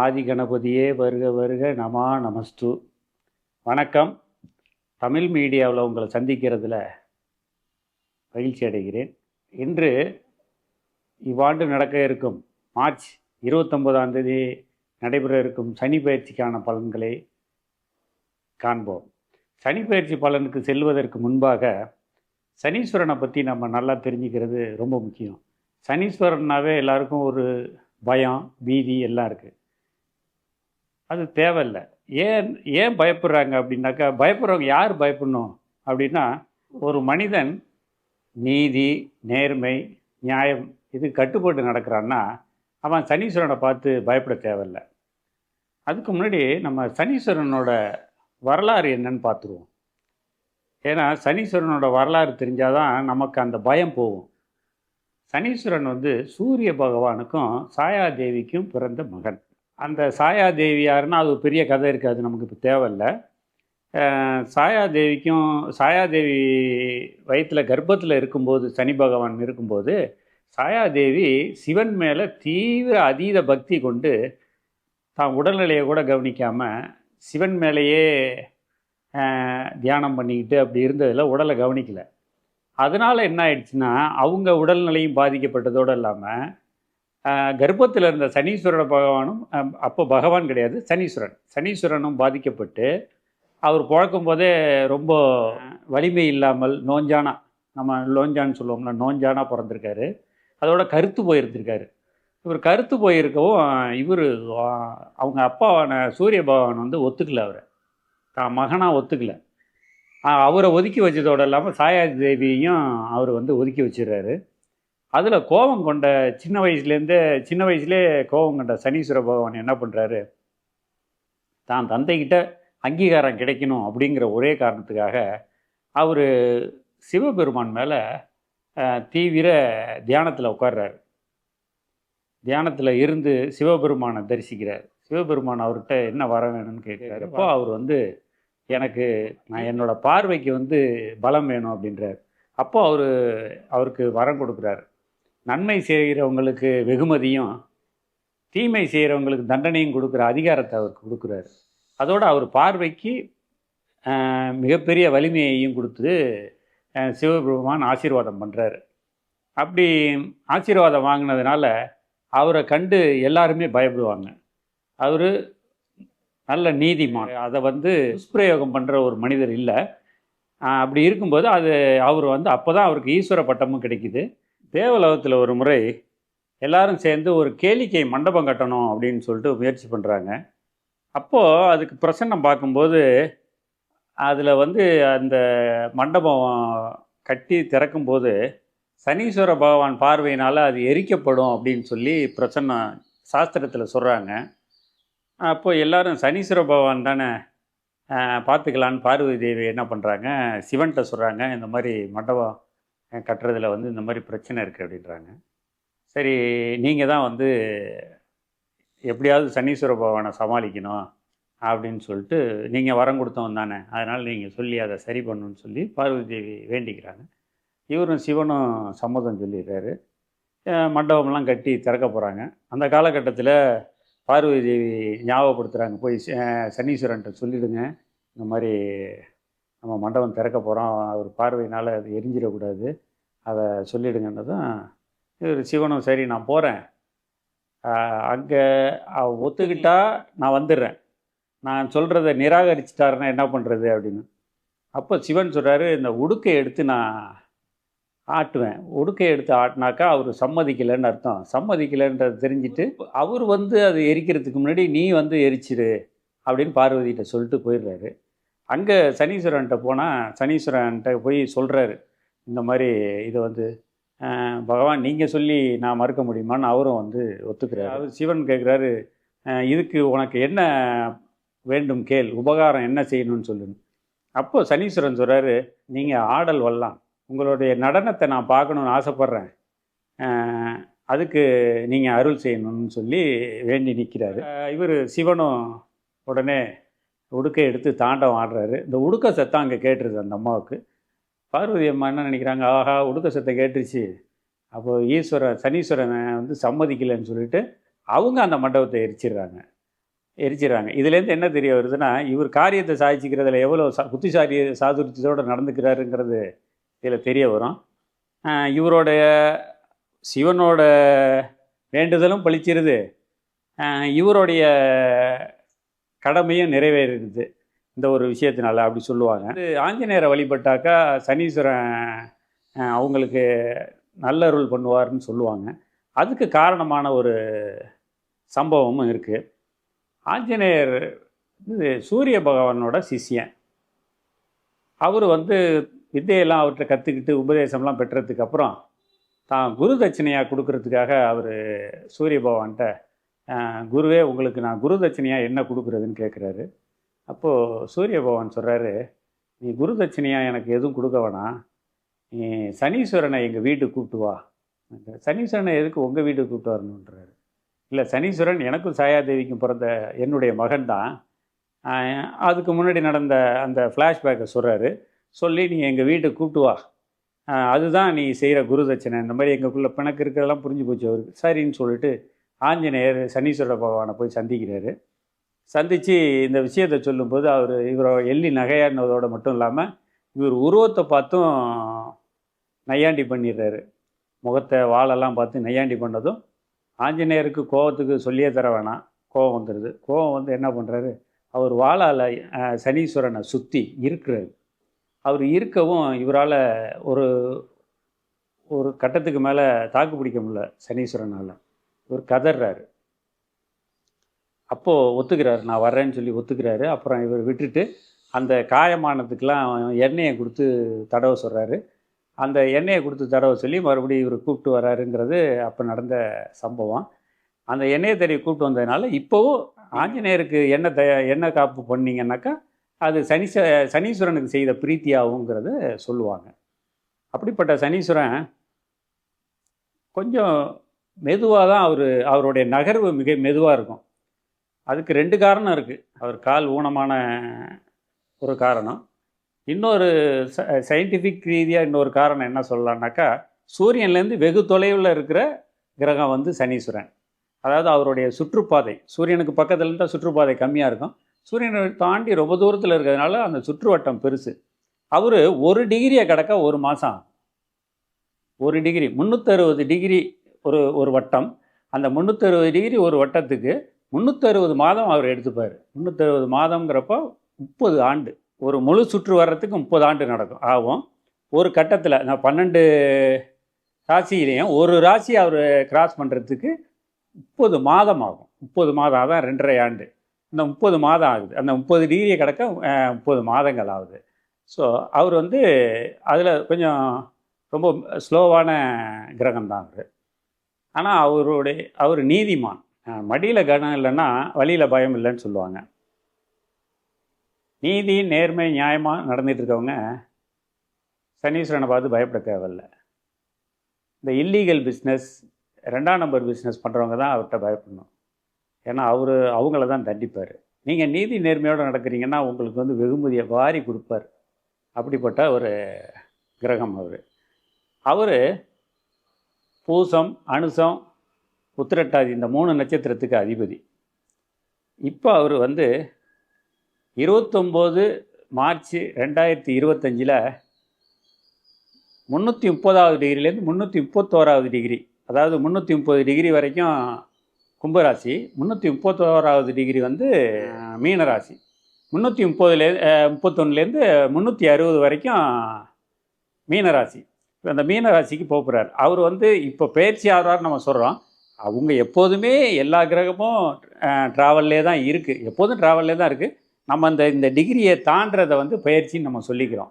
ஆதி கணபதியே வருக வருக நமா நமஸ்து. வணக்கம். தமிழ் மீடியாவில் உங்களை சந்திக்கிறதுல மகிழ்ச்சி அடைகிறேன். இன்று இவ்வாண்டு நடக்க இருக்கும் மார்ச் இருபத்தொன்பதாம் தேதி நடைபெற இருக்கும் சனி பயிற்சிக்கான பலன்களை காண்போம். சனி பயிற்சி பலனுக்கு செல்வதற்கு முன்பாக சனீஸ்வரனை பற்றி நம்ம நல்லா தெரிஞ்சுக்கிறது ரொம்ப முக்கியம். சனீஸ்வரன்னாவே எல்லாருக்கும் ஒரு பயம் பீதி எல்லாம் இருக்குது அது தேவையில்லை. ஏன் ஏன் பயப்படுறாங்க அப்படின்னாக்கா பயப்படுறவங்க யார் பயப்படணும் அப்படின்னா ஒரு மனிதன் நீதி நேர்மை நியாயம் இது கட்டுப்பட்டு நடக்கிறான்னா அவன் சனீஸ்வரனை பார்த்து பயப்பட தேவையில்லை. அதுக்கு முன்னாடி நம்ம சனீஸ்வரனோட வரலாறு என்னன்னு பார்த்துருவோம். ஏன்னா சனீஸ்வரனோட வரலாறு தெரிஞ்சால் தான் நமக்கு அந்த பயம் போகும். சனீஸ்வரன் வந்து சூரிய பகவானுக்கும் சாயாதேவிக்கும் பிறந்த மகன். அந்த சாயாதேவி யாருன்னா அது ஒரு பெரிய கதை இருக்குது அது நமக்கு இப்போ தேவையில்லை. சாயாதேவிக்கும் சாயாதேவி வயிற்றில் கர்ப்பத்தில் இருக்கும்போது சனி பகவான் இருக்கும்போது சாயாதேவி சிவன் மேலே தீவிர அதீத பக்தி கொண்டு தான் உடல்நிலையை கூட கவனிக்காமல் சிவன் மேலேயே தியானம் பண்ணிக்கிட்டு அப்படி இருந்ததில் உடலை கவனிக்கலை. அதனால் என்ன ஆயிடுச்சுன்னா அவங்க உடல்நிலையும் பாதிக்கப்பட்டதோடு இல்லாமல் கர்ப்பத்தில் இருந்த சனீஸ்வரன் பகவானும் அப்போ பகவான் கிடையாது சனீஸ்வரன். சனீஸ்வரனும் பாதிக்கப்பட்டு அவர் பிறக்கும் போதே ரொம்ப வலிமை இல்லாமல் நோஞ்சானா நம்ம லோஞ்சான்னு சொல்லுவோம்ல நோஞ்சானா பிறந்திருக்காரு. அதோட கருத்து போயிருந்திருக்காரு. இவர் கருத்து போயிருக்கவும் இவர் அவங்க அப்பாவான சூரிய பகவான் வந்து ஒத்துக்கல அவரை. தான் மகனாக ஒத்துக்கல. அவரை ஒதுக்கி வச்சதோடு இல்லாமல் சாயா தேவியையும் அவர் வந்து ஒதுக்கி வச்சிடுறாரு. அதில் கோபம் கொண்ட சின்ன வயசுலேருந்தே சின்ன வயசுலேயே கோபம் கொண்ட சனீஸ்வர பகவான் என்ன பண்ணுறாரு தான் தந்தைக்கிட்ட அங்கீகாரம் கிடைக்கணும் அப்படிங்கிற ஒரே காரணத்துக்காக அவர் சிவபெருமான் மேலே தீவிர தியானத்தில் உட்கார்றாரு. தியானத்தில் இருந்து சிவபெருமானை தரிசிக்கிறார். சிவபெருமான் அவர்கிட்ட என்ன வர வேணும்னு கேட்குறாரு? அப்போ அவர் வந்து எனக்கு நான் என்னோட பார்வைக்கு வந்து பலம் வேணும் அப்படின்றார். அப்போ அவர் அவருக்கு வரம் கொடுக்குறாரு. நன்மை செய்கிறவங்களுக்கு வெகுமதியும் தீமை செய்கிறவங்களுக்கு தண்டனையும் கொடுக்குற அதிகாரத்தை அவருக்கு கொடுக்குறாரு. அதோடு அவர் பார்வைக்கு மிகப்பெரிய வலிமையையும் கொடுத்து சிவபெருமான் ஆசீர்வாதம் பண்ணுறாரு அப்படி ஆசீர்வாதம் வாங்கினதுனால அவரை கண்டு எல்லாருமே பயப்படுவாங்க. அவர் நல்ல நீதிமான். அதை வந்து துஷ்பிரயோகம் பண்ணுற ஒரு மனிதர் இல்லை. அப்படி இருக்கும்போது அது அவர் வந்து அப்போ தான் அவருக்கு ஈஸ்வர பட்டமும் கிடைக்குது. தேவலோகத்தில் ஒரு முறை எல்லாரும் சேர்ந்து ஒரு கேளிக்கை மண்டபம் கட்டணும் அப்படின்னு சொல்லிட்டு முயற்சி பண்ணுறாங்க அப்போது அதுக்கு பிரசன்னம் பார்க்கும்போது அதில் வந்து அந்த மண்டபம் கட்டி திறக்கும்போது சனீஸ்வர பகவான் பார்வையினால் அது எரிக்கப்படும் அப்படின்னு சொல்லி பிரசன்னம் சாஸ்திரத்தில் சொல்கிறாங்க அப்போ எல்லோரும் சனீஸ்வர பகவான் தானே பார்த்துக்கலான்னு பார்வதி தேவி என்ன பண்ணுறாங்க சிவன்கிட்ட சொல்கிறாங்க இந்த மாதிரி மண்டபம் கட்டுறதுல வந்து இந்த மாதிரி பிரச்சனை இருக்குது அப்படின்றாங்க. சரி நீங்கள் தான் வந்து எப்படியாவது சனீஸ்வர பகவானை சமாளிக்கணும் அப்படின்னு சொல்லிட்டு நீங்கள் வரம் கொடுத்தவன் தானே. அதனால் நீங்கள் சொல்லி அதை சரி பண்ணணும்னு சொல்லி பார்வதி தேவி வேண்டிக்கிறாங்க. இவரும் சிவனும் சம்மதம் சொல்லிடுறாரு. மண்டபம்லாம் கட்டி திறக்க போகிறாங்க அந்த காலகட்டத்தில் பார்வதி தேவி ஞாபகப்படுத்துகிறாங்க போய் சனீஸ்வரன்ட்ட சொல்லிவிடுங்க இந்த மாதிரி நம்ம மண்டபம் திறக்க போகிறோம் அவர் பார்வையினால் அது எரிஞ்சிடக்கூடாது. அதை சொல்லிடுங்கன்னதும் இவர் சிவனும் சரி நான் போகிறேன் அங்கே ஒத்துக்கிட்டா நான் வந்துடுறேன். நான் சொல்கிறத நிராகரிச்சிட்டாருன்னா என்ன பண்ணுறது அப்படின்னு. அப்போ சிவன் சொல்கிறாரு இந்த உடுக்கை எடுத்து நான் ஆட்டுவேன். உடுக்கை எடுத்து ஆட்டினாக்கா அவர் சம்மதிக்கலைன்னு அர்த்தம். சம்மதிக்கலைன்றதை தெரிஞ்சுட்டு அவர் வந்து அது எரிக்கிறதுக்கு முன்னாடி நீ வந்து எரிச்சிரு அப்படின்னு பார்வதிகிட்ட சொல்லிட்டு போயிடுறாரு. அங்கே சனீஸ்வரன்ட்ட போனால் சனீஸ்வரன்ட்ட போய் சொல்கிறாரு இந்த மாதிரி இதை வந்து பகவான் நீங்கள் சொல்லி நான் மறுக்க முடியுமான்னு அவரும் வந்து ஒத்துக்கிறாரு. அவர் சிவன் கேட்குறாரு இதுக்கு உனக்கு என்ன வேண்டும் கேள் உபகாரம் என்ன செய்யணும்னு சொல்லுங்க அப்போ சனீஸ்வரன் சொல்கிறாரு நீங்கள் ஆடல் வரலாம். உங்களுடைய நடனத்தை நான் பார்க்கணுன்னு ஆசைப்பட்றேன். அதுக்கு நீங்கள் அருள் செய்யணும்னு சொல்லி வேண்டி நிற்கிறாரு இவர் சிவனும் உடனே உடுக்கை எடுத்து தாண்டவம் ஆடுறாரு. இந்த உடுக்க சத்தம் அங்கே கேட்டுருது அந்த அம்மாவுக்கு. பார்வதி அம்மா என்ன நினைக்கிறாங்க? ஆஹா உடுக்க சத்தம் கேட்டுருச்சு. அப்போ ஈஸ்வரன் சனீஸ்வரனை வந்து சம்மதிக்கலைன்னு சொல்லிட்டு அவங்க அந்த மண்டபத்தை எரிச்சிடுறாங்க. எரிச்சிடுறாங்க. இதுலேருந்து என்ன தெரிய வருதுன்னா இவர் காரியத்தை சாதிச்சுக்கிறதுல எவ்வளோ சா புத்திசாலி சாதுரியத்தோடு நடந்துக்கிறாருங்கிறது இதில் தெரிய வரும். ஆஹ் இவருடைய சிவனோட வேண்டுதலும் பழிச்சிருது. இவருடைய கடமையும் நிறைவேறுது இந்த ஒரு விஷயத்தினால அப்படி சொல்லுவாங்க. இது ஆஞ்சநேயரை வழிபட்டாக்கா சனீஸ்வரன் அவங்களுக்கு அவங்களுக்கு நல்லருள் பண்ணுவார்னு சொல்லுவாங்க. அதுக்கு காரணமான ஒரு சம்பவமும் இருக்குது ஆஞ்சநேயர் இது சூரிய பகவானோட சிஷ்யன். அவர் வந்து வித்தையெல்லாம் அவர்கிட்ட கற்றுக்கிட்டு உபதேசம்லாம் பெற்றதுக்கப்புறம் தான் குரு தட்சிணையாக கொடுக்கறதுக்காக அவர் சூரிய பகவான்கிட்ட குருவே உங்களுக்கு நான் குரு தட்சிணையாக என்ன கொடுக்குறதுன்னு கேட்குறாரு அப்போது சூரிய பகவான் சொல்கிறாரு நீ குரு தட்சிணையாக எனக்கு எதுவும் கொடுக்க வேணாம். நீ சனீஸ்வரனை எங்கள் வீட்டுக்கு கூப்பிட்டு வா. சனீஸ்வரனை எதுக்கு உங்கள் வீட்டுக்கு கூப்பிட்டு வரணுன்றாரு இல்லை சனீஸ்வரன் எனக்கும் சாயாதேவிக்கும் பிறந்த என்னுடைய மகன் தான். அதுக்கு முன்னாடி நடந்த அந்த ஃப்ளாஷ்பேக்கை சொல்கிறாரு சொல்லி நீ எங்கள் வீட்டுக்கு கூப்பிட்டு வா. அதுதான் நீ செய்கிற குரு தட்சணை. இந்த மாதிரி எங்களுக்குள்ளே பிணக்கு இருக்கிறதெல்லாம் புரிஞ்சு போச்சு அவருக்கு. சரின்னு சொல்லிட்டு ஆஞ்சநேயர் சனீஸ்வர பகவானை போய் சந்திக்கிறாரு. சந்தித்து இந்த விஷயத்தை சொல்லும்போது அவர் இவரை எள்ளி நகையாடினதோடு மட்டும் இல்லாமல் இவர் உருவத்தை பார்த்தும் நையாண்டி பண்ணிடுறாரு. முகத்தை வாளெல்லாம் பார்த்து நையாண்டி பண்ணதும் ஆஞ்சநேயருக்கு கோவத்துக்கு சொல்லியே தர வேணாம். கோவம் வந்துடுது கோவம் வந்து என்ன பண்ணுறாரு அவர் வாளால் சனீஸ்வரனை சுற்றி இருக்கிறாரு. அவர் இருக்கவும் இவரால் ஒரு ஒரு கட்டத்துக்கு மேலே தாக்கு பிடிக்க முடியல சனீஸ்வரனால். இவர் கதறாரு அப்போது ஒத்துக்கிறாரு நான் வர்றேன்னு சொல்லி ஒத்துக்கிறாரு. அப்புறம் இவர் விட்டுட்டு அந்த காயமானதுக்கெலாம் எண்ணெயை கொடுத்து தடவை சொல்கிறாரு அந்த எண்ணெயை கொடுத்து தடவை சொல்லி மறுபடியும் இவர் கூப்பிட்டு வராருங்கிறது அப்போ நடந்த சம்பவம். அந்த எண்ணெயை தெரிய கூப்பிட்டு வந்ததுனால இப்போவும் ஆஞ்சநேயருக்கு எண்ணெய் த எண்ணெய் காப்பு பண்ணீங்கன்னாக்கா அது சனீச சனீஸ்வரனுக்கு செய்த பிரீத்தியாகுங்கிறத சொல்லுவாங்க. அப்படிப்பட்ட சனீஸ்வரன் கொஞ்சம் மெதுவாக தான் அவர் அவருடைய நகர்வு மிக மெதுவாக இருக்கும். அதுக்கு ரெண்டு காரணம் இருக்குது அவர் கால் ஊனமான ஒரு காரணம். இன்னொரு சயின்டிஃபிக் ரீதியாக இன்னொரு காரணம் என்ன சொல்லலான்னாக்கா சூரியன்லேருந்து வெகு தொலைவில் இருக்கிற கிரகம் வந்து சனீஸ்வரன். அதாவது அவருடைய சுற்றுப்பாதை. சூரியனுக்கு பக்கத்தில் இருந்தால் சுற்றுப்பாதை கம்மியாக இருக்கும். சூரியனை தாண்டி ரொம்ப தூரத்தில் இருக்கிறதுனால அந்த சுற்றுவட்டம் பெருசு. அவர் ஒரு டிகிரியை கடக்க ஒரு மாதம் ஒரு டிகிரி முந்நூற்றறுபது டிகிரி ஒரு ஒரு வட்டம். அந்த முந்நூற்றறுபது டிகிரி ஒரு வட்டத்துக்கு முந்நூற்றறுபது மாதம் அவர் எடுத்துப்பார். முந்நூற்றறுபது மாதங்கிறப்போ முப்பது ஆண்டு. ஒரு முழு சுற்று வர்றதுக்கு முப்பது ஆண்டு நடக்கும். ஆகும். ஒரு கட்டத்தில் நான் பன்னெண்டு ராசியிலையும் ஒரு ராசி அவர் கிராஸ் பண்ணுறதுக்கு முப்பது மாதம் ஆகும். முப்பது மாதம் அதான் ரெண்டரை ஆண்டு. இந்த முப்பது மாதம் ஆகுது. அந்த முப்பது டிகிரியை கிடக்க முப்பது மாதங்கள் ஆகுது. ஸோ அவர் வந்து அதில் கொஞ்சம் ரொம்ப ஸ்லோவான கிரகம் தான் அவர். ஆனால் அவருடைய அவர் நீதிமான். மடியில் கனம் இல்லைன்னா வழியில் பயம் இல்லைன்னு சொல்லுவாங்க. நீதி நேர்மை நியாயமாக நடந்துகிட்டு இருக்கவங்க சனீஸ்வரனை பார்த்து பயப்பட தேவையில்ல. இந்த இல்லீகல் பிஸ்னஸ் ரெண்டாம் நம்பர் பிஸ்னஸ் பண்ணுறவங்க தான் அவர்கிட்ட பயப்படணும். ஏன்னா அவர் அவங்கள தான் தண்டிப்பார். நீங்கள் நீதி நேர்மையோடு நடக்கிறீங்கன்னா உங்களுக்கு வந்து வெகுமதியை வாரி கொடுப்பார். அப்படிப்பட்ட ஒரு கிரகம் அவர். அவர் பூசம் அனுசம் உத்திரட்டாதி இந்த மூணு நட்சத்திரத்துக்கு அதிபதி. இப்போ அவர் வந்து இருபத்தொம்போது மார்ச் ரெண்டாயிரத்தி இருபத்தஞ்சில் முந்நூற்றி முப்பதாவது டிகிரிலேருந்து முந்நூற்றி முப்பத்தோராவது டிகிரி அதாவது முந்நூற்றி முப்பது டிகிரி வரைக்கும் கும்பராசி முந்நூற்றி முப்பத்தோராவது டிகிரி வந்து மீனராசி முந்நூற்றி முப்பதுலேருந்து முப்பத்தொன்னுலேருந்து முந்நூற்றி அறுபது வரைக்கும் மீனராசி. அந்த மீனராசிக்கு போக போகிறார் அவர் வந்து இப்போ பயிற்சி ஆகிறார் நம்ம சொல்கிறோம் அவங்க எப்போதுமே எல்லா கிரகமும் ட்ராவல்லே தான் இருக்குது எப்போதும் ட்ராவல்லே தான் இருக்குது நம்ம அந்த இந்த டிகிரியை தாண்டதை வந்து பயிற்சின்னு நம்ம சொல்லிக்கிறோம்.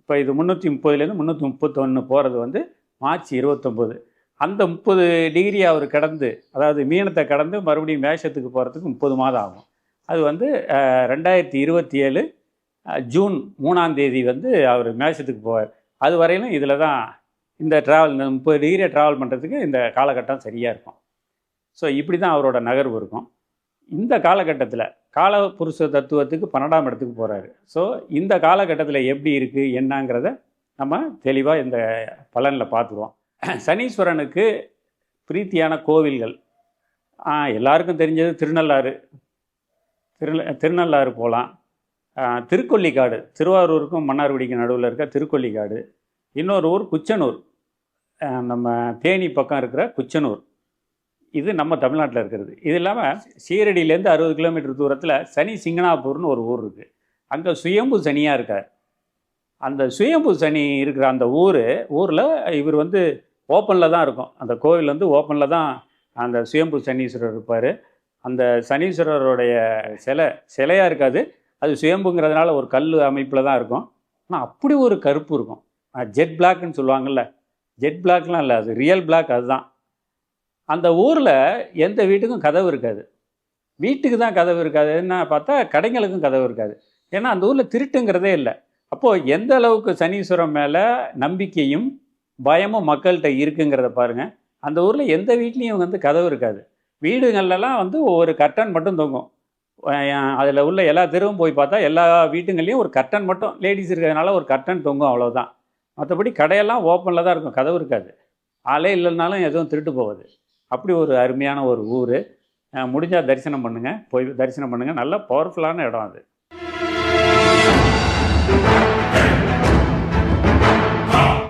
இப்போ இது முந்நூற்றி முப்பதுலேருந்து முந்நூற்றி முப்பத்தொன்று போகிறது வந்து மார்ச் இருபத்தொம்போது. அந்த முப்பது டிகிரி அவர் கடந்து அதாவது மீனத்தை கடந்து மறுபடியும் மேஷத்துக்கு போகிறதுக்கு முப்பது மாதம் ஆகும். அது வந்து ரெண்டாயிரத்தி இருபத்தி ஏழு ஜூன் மூணாம் தேதி வந்து அவர் மேஷத்துக்கு போவார். அது வரையிலும் இதில் தான் இந்த ட்ராவல் இந்த முப்பது டிகிரியை ட்ராவல் பண்ணுறதுக்கு இந்த காலகட்டம் சரியாக இருக்கும். ஸோ இப்படி தான் அவரோட நகர்வு இருக்கும். இந்த காலகட்டத்தில் கால புருஷ தத்துவத்துக்கு பன்னெண்டாம் இடத்துக்கு போகிறாரு ஸோ இந்த காலகட்டத்தில் எப்படி இருக்குது என்னங்கிறத நம்ம தெளிவாக இந்த பலனில் பார்த்துருவோம். திரு திருநள்ளாறு. போகலாம் திருக்கொல்லிக்காடு. திருவாரூருக்கும் மன்னார்குடிக்கும் நடுவில் இருக்க திருக்கொல்லிக்காடு. இன்னொரு ஊர் குச்சனூர். நம்ம தேனி பக்கம் இருக்கிற குச்சனூர். இது நம்ம தமிழ்நாட்டில் இருக்கிறது. இது இல்லாமல் சீரடியிலேருந்து அறுபது கிலோமீட்டர் தூரத்தில் சனி சிங்கனாப்பூர்னு ஒரு ஊர் இருக்குது அங்கே சுயம்பு சனியாக இருக்கார். அந்த சுயம்பு சனி இருக்கிற அந்த ஊர் ஊரில் இவர் வந்து ஓப்பனில் தான் இருக்கும். அந்த கோவில் வந்து ஓப்பனில் தான் அந்த சுயம்பு சனீஸ்வரர் இருப்பார். அந்த சனீஸ்வரருடைய சிலை சிலையாக இருக்காது. அது சுயம்புங்கிறதுனால ஒரு கல் அமைப்பில் தான் இருக்கும். ஆனால் அப்படி ஒரு கருப்பு இருக்கும். ஜெட் பிளாக்னு சொல்லுவாங்கள்ல ஜெட் பிளாக்லாம் இல்லை அது ரியல் பிளாக் அதுதான். அந்த ஊரில் எந்த வீட்டுக்கும் கதவு இருக்காது. வீட்டுக்கு தான் கதவு இருக்காது. என்ன பார்த்தா கடைங்களுக்கும் கதவு இருக்காது. ஏன்னா அந்த ஊரில் திருட்டுங்கிறதே இல்லை. அப்போது எந்த அளவுக்கு சனீஸ்வரம் மேலே நம்பிக்கையும் பயமும் மக்கள்கிட்ட இருக்குங்கிறத பாருங்கள் அந்த ஊரில் எந்த வீட்லேயும் வந்து கதவு இருக்காது. வீடுகள்லாம் வந்து ஒவ்வொரு கர்டன் மட்டும் தொங்கும். அதில் உள்ள எல்லா தெருவும் போய் பார்த்தா எல்லா வீட்டுங்கள்லேயும் ஒரு கர்டன் மட்டும் லேடிஸ் இருக்கிறதுனால ஒரு கர்டன் தொங்கும் அவ்வளோதான் மற்றபடி கடையெல்லாம் ஓப்பனில் தான் இருக்கும் கதவு இருக்காது. ஆளே இல்லைனாலும் எதுவும் திருட்டு போகுது. அப்படி ஒரு அருமையான ஒரு ஊர். முடிஞ்சால் தரிசனம் பண்ணுங்கள் போய் தரிசனம் பண்ணுங்கள் நல்ல பவர்ஃபுல்லான இடம் அது.